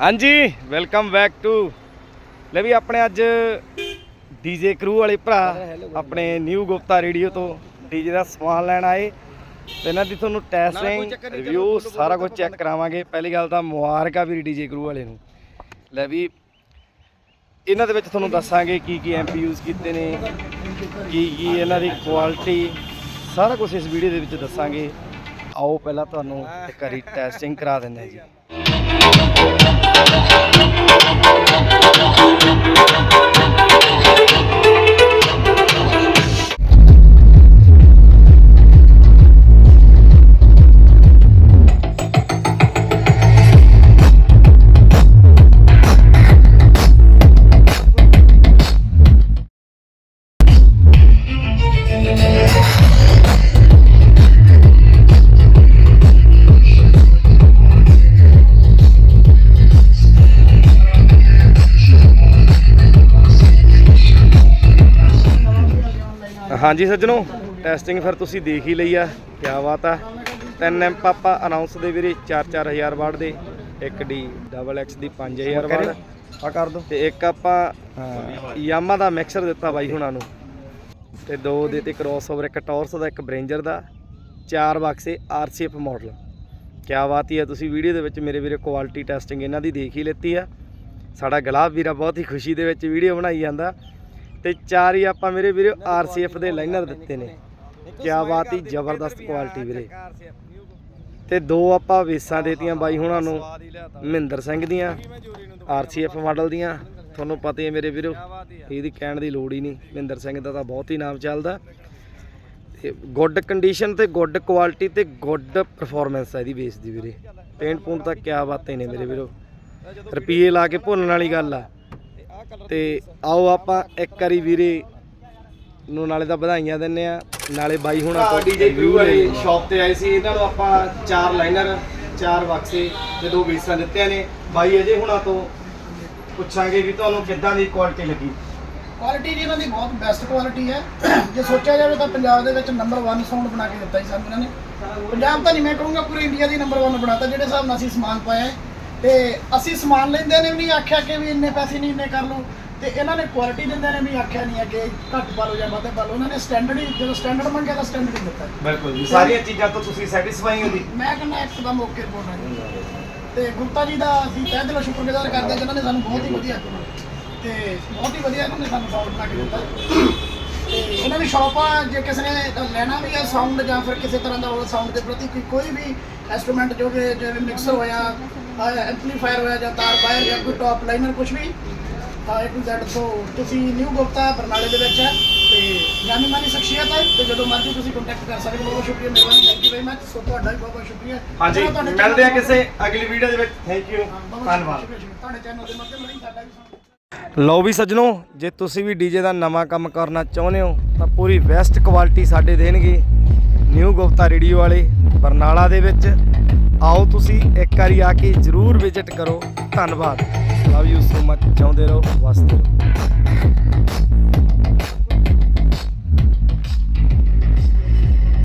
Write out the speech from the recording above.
ਹਾਂਜੀ welcome back to ਲੈ ਵੀ ਆਪਣੇ ਅੱਜ ਡੀਜੇ ਕਰੂ ਵਾਲੇ ਭਰਾ ਆਪਣੇ ਨਿਊ ਗੁਪਤਾ ਰੇਡੀਓ ਤੋਂ ਡੀਜੇ ਦਾ ਸਮਾਨ ਲੈਣ ਆਏ। ਤੇ ਇਹਨਾਂ ਦੀ ਤੁਹਾਨੂੰ ਟੈਸਟਿੰਗ ਰਿਵਿਊ ਸਾਰਾ ਕੁਝ ਚੈੱਕ ਕਰਾਵਾਂਗੇ। ਪਹਿਲੀ ਗੱਲ ਤਾਂ ਮੁਬਾਰਕਾਂ ਵੀ ਡੀਜੇ ਕਰੂ ਵਾਲੇ ਨੂੰ। ਲੈ ਵੀ ਇਹਨਾਂ ਦੇ ਵਿੱਚ ਤੁਹਾਨੂੰ ਦੱਸਾਂਗੇ ਕੀ ਕੀ ਐਮਪੀ ਯੂਜ਼ ਕੀਤੇ ਨੇ ਕੀ ਕੀ ਇਹਨਾਂ ਦੀ ਕੁਆਲਿਟੀ ਸਾਰਾ ਕੁਝ ਇਸ ਵੀਡੀਓ ਦੇ ਵਿੱਚ ਦੱਸਾਂਗੇ। ਆਓ ਪਹਿਲਾਂ ਤੁਹਾਨੂੰ ਇੱਕ ਵਾਰੀ ਟੈਸਟਿੰਗ ਕਰਾ ਦਿੰਦੇ ਹਾਂ ਜੀ। ਹਾਂਜੀ ਸੱਜਣੋ ਟੈਸਟਿੰਗ ਫਿਰ ਤੁਸੀਂ ਦੇਖ ਹੀ ਲਈ ਆ ਕੀ ਬਾਤ ਆ। ਤਿੰਨ ਐਂਪ ਆਪਾਂ ਅਨਾਉਂਸ ਦੇ ਵੀਰੇ 4-4000 ਵਾਟ ਦੇ ਇੱਕ ਡੀ ਡਬਲ ਐਕਸ ਦੀ 5000 ਵਾਟ ਆ ਕਰ ਦੋ। ਤੇ ਇੱਕ ਆਪਾਂ ਯਾਮਾ ਦਾ ਮਿਕਸਰ ਦਿੱਤਾ ਬਾਈ ਹੁਣਾਂ ਨੂੰ। ਤੇ ਦੋ ਦੇ ਤੇ ਕ੍ਰੋਸਓਵਰ ਇੱਕ ਟੌਰਸ ਦਾ ਇੱਕ ਬ੍ਰੇਂਜਰ ਦਾ ਚਾਰ ਬਕਸੇ ਆਰਸੀਐਫ ਮਾਡਲ ਕੀ ਬਾਤ ਹੀ ਆ ਤੁਸੀਂ ਵੀਡੀਓ ਦੇ ਵਿੱਚ ਮੇਰੇ ਵੀਰੇ ਕੁਆਲਿਟੀ ਟੈਸਟਿੰਗ ਇਹਨਾਂ ਦੀ ਦੇਖ ਹੀ ਲਿੱਤੀ ਆ। ਸਾਡਾ ਗੁਲਾਬ ਵੀਰਾ ਬਹੁਤ ਹੀ ਖੁਸ਼ੀ ਦੇ ਵਿੱਚ ਵੀਡੀਓ ਬਣਾਈ ਜਾਂਦਾ। ਤੇ ਚਾਰ ਹੀ ਆਪਾਂ ਮੇਰੇ ਵੀਰੇ ਆਰਸੀਐਫ ਦੇ ਲਾਈਨਰ ਦਿੱਤੇ ਨੇ। ਕਿਆ ਬਾਤ ਹੀ ਜ਼ਬਰਦਸਤ ਕੁਆਲਿਟੀ ਵੀਰੇ। ਤੇ ਦੋ ਆਪਾਂ ਵੇਸਾਂ ਦੇਤੀਆਂ ਬਾਈ ਹੁਣਾਂ ਨੂੰ, ਮਹਿੰਦਰ ਸਿੰਘ ਦੀਆਂ ਆਰਸੀਐਫ ਮਾਡਲ ਦੀਆਂ। ਤੁਹਾਨੂੰ ਪਤਾ ਹੀ ਹੈ ਮੇਰੇ ਵੀਰੋ, ਇਹਦੀ ਕਹਿਣ ਦੀ ਲੋੜ ਹੀ ਨਹੀਂ। ਮਹਿੰਦਰ ਸਿੰਘ ਦਾ ਤਾਂ ਬਹੁਤ ਹੀ ਨਾਮ ਚੱਲਦਾ। ਤੇ ਗੁੱਡ ਕੰਡੀਸ਼ਨ ਤੇ ਗੁੱਡ ਕੁਆਲਿਟੀ ਤੇ ਗੁੱਡ ਪਰਫਾਰਮੈਂਸ ਹੈ ਇਹਦੀ ਬੇਸ ਦੀ ਵੀਰੇ। ਪੇਂਟ ਪੂੰਟ ਤਾਂ ਕਿਆ ਬਾਤਾਂ ਹੀ ਨੇ ਮੇਰੇ ਵੀਰੋ। ਰੁਪਈਏ ਲਾ ਕੇ ਭੁੱਲਣ ਵਾਲੀ ਗੱਲ ਆ। ਤੇ ਆਓ ਆਪਾਂ ਇੱਕ ਵਾਰੀ ਵੀਰੇ ਨੂੰ ਨਾਲੇ ਤਾਂ ਵਧਾਈਆਂ ਦਿੰਨੇ ਆ ਨਾਲੇ ਬਾਈ ਹੁਣਾਂ ਤੋਂ ਡੀਜੇ ਵਿਊ ਵਾਲੀ ਸ਼ਾਪ ਤੇ ਆਏ ਸੀ। ਇਹਨਾਂ ਨੂੰ ਆਪਾਂ ਚਾਰ ਲਾਈਨਰ ਚਾਰ ਬਕਸੇ ਤੇ ਦੋ ਬੇਸਾਂ ਦਿੱਤਿਆਂ ਨੇ। ਬਾਈ ਅਜੇ ਹੁਣਾਂ ਤੋਂ ਪੁੱਛਾਂਗੇ ਵੀ ਤੁਹਾਨੂੰ ਕਿੱਦਾਂ ਦੀ ਕੁਆਲਿਟੀ ਲੱਗੀ? ਕੁਆਲਿਟੀ ਜੀ ਇਹਨਾਂ ਦੀ ਬਹੁਤ ਬੈਸਟ ਕੁਆਲਿਟੀ ਹੈ। ਜੇ ਸੋਚਿਆ ਜਾਵੇ ਤਾਂ ਪੰਜਾਬ ਦੇ ਵਿੱਚ ਨੰਬਰ 1 ਸਾਊਂਡ ਬਣਾ ਕੇ ਦਿੱਤਾ ਜੀ ਸਾਨੂੰ ਇਹਨਾਂ ਨੇ। ਪੰਜਾਬ ਤਾਂ ਨਹੀਂ ਮੈਂ ਕਹੂੰਗਾ ਪੂਰੀ ਇੰਡੀਆ ਦੀ ਨੰਬਰ 1 ਬਣਾਤਾ ਜਿਹੜੇ ਹਿਸਾਬ ਨਾਲ ਅਸੀਂ ਸਮਾਨ ਪਾਇਆ ਹੈ। ਤੇ ਅਸੀਂ ਸਮਾਨ ਲੈਂਦੇ ਨੇ ਵੀ ਨਹੀਂ ਆਖਿਆ ਕਿ ਵੀ ਇੰਨੇ ਪੈਸੇ ਨਹੀਂ ਇੰਨੇ ਕਰ ਲਓ। ਤੇ ਇਹਨਾਂ ਨੇ ਕੁਆਲਿਟੀ ਦਿੰਦੇ ਨੇ ਵੀ ਆਖਿਆ ਨਹੀਂ ਹੈ ਕਿ ਘੱਟ ਪਾ ਲਓ ਜਾਂ ਵੱਧ ਪਾ ਲਓ। ਉਹਨਾਂ ਨੇ ਸਟੈਂਡਰਡ ਹੀ ਜਦੋਂ ਸਟੈਂਡਰਡ ਮੰਗਿਆ ਤਾਂ ਸਟੈਂਡਰਡ ਹੀ ਦਿੱਤਾ। ਬਿਲਕੁਲ ਜੀ ਸਾਰੀਆਂ ਚੀਜ਼ਾਂ ਤੋਂ ਤੁਸੀਂ ਸੈਟੀਸਫਾਈ ਹੋ ਜੀ? ਮੈਂ ਕਹਿੰਦਾ ਇੱਕਦਮ ਓਕੇ ਰਿਪੋਰਟ ਹੈ। ਜੀ ਤੇ ਗੁਪਤਾ ਜੀ ਦਾ ਅਸੀਂ ਤਹਿ ਦਿਲੋਂ ਸ਼ੁਕਰਗੁਜ਼ਾਰ ਕਰਦੇ ਹਾਂ ਜਿਨ੍ਹਾਂ ਨੇ ਸਾਨੂੰ ਬਹੁਤ ਹੀ ਵਧੀਆ ਤੇ ਬਹੁਤ ਹੀ ਵਧੀਆ ਇਹਨਾਂ ਨੇ ਸਾਨੂੰ ਸਾਊਂਡ ਬਣਾ ਕੇ ਦਿੱਤਾ। ਦੀ ਸ਼ਾਪ ਆ ਜੇ ਕਿਸੇ ਨੇ ਲੈਣਾ ਵੀ ਹੈ ਸਾਊਂਡ ਜਾਂ ਫਿਰ ਕਿਸੇ ਤਰ੍ਹਾਂ ਦਾ ਹੋਰ ਸਾਊਂਡ ਦੇ ਪ੍ਰਤੀ ਕੋਈ ਕੋਈ ਵੀ ਇਨਸਟਰੂਮੈਂਟ ਜੋ ਕਿ ਜਿਵੇਂ ਮਿਕਸਰ ਹੋਇਆ ਐਂਪਲੀਫਾਇਰ ਹੋਇਆ ਜਾਂ ਤਾਰ ਵਾਇਰ ਜਾਂ ਕੋਈ ਟੌਪ ਲਾਈਨਰ ਕੁਝ ਵੀ ਤਾਂ A to Z ਤੋਂ ਤੁਸੀਂ ਨਿਊ ਗੁਪਤਾ ਬਰਨਾਲੇ ਦੇ ਵਿੱਚ ਹੈ ਤੇ ਜਾਨੀ ਮਾਨੀ ਸ਼ਖਸੀਅਤ ਹੈ ਤੇ ਜਦੋਂ ਮਰਜ਼ੀ ਤੁਸੀਂ ਕੰਟੈਕਟ ਕਰ ਸਕਦੇ ਹੋ। ਬਹੁਤ ਸ਼ੁਕਰੀਆ ਮਿਹਰਬਾਨੀ thank you very much so ਤੁਹਾਡਾ ਵੀ ਬਹੁਤ ਬਹੁਤ ਸ਼ੁਕਰੀਆ। ਹਾਂਜੀ ਮਿਲਦੇ ਆ ਕਿਸੇ ਅਗਲੀ ਵੀਡੀਓ ਦੇ ਵਿੱਚ। ਥੈਂਕ ਯੂ ਧੰਨਵਾਦ। ਤੁਹਾਡੇ ਚੈਨਲ ਦੇ ਮਾਧਿਅਮ ਰਾਹੀਂ ਸਾਡਾ ਵੀ ਲਓ ਵੀ ਸੱਜਣੋ, ਜੇ ਤੁਸੀਂ ਵੀ ਡੀਜੇ ਦਾ ਨਵਾਂ ਕੰਮ ਕਰਨਾ ਚਾਹੁੰਦੇ ਹੋ, ਤਾਂ ਪੂਰੀ ਬੈਸਟ ਕੁਆਲਿਟੀ ਸਾਡੇ ਦੇਣਗੇ ਨਿਊ ਗੁਪਤਾ ਰੇਡੀਓ ਵਾਲੇ, ਬਰਨਾਲਾ ਦੇ ਵਿੱਚ। ਆਓ ਤੁਸੀਂ ਇੱਕ ਵਾਰੀ ਆ ਕੇ ਜਰੂਰ ਵਿਜ਼ਿਟ ਕਰੋ। ਧੰਨਵਾਦ। ਲਵ ਯੂ ਸੋ ਮਚ ਚਾਹੁੰਦੇ ਰਹੋ ਵਸਦੇ ਰਹੋ।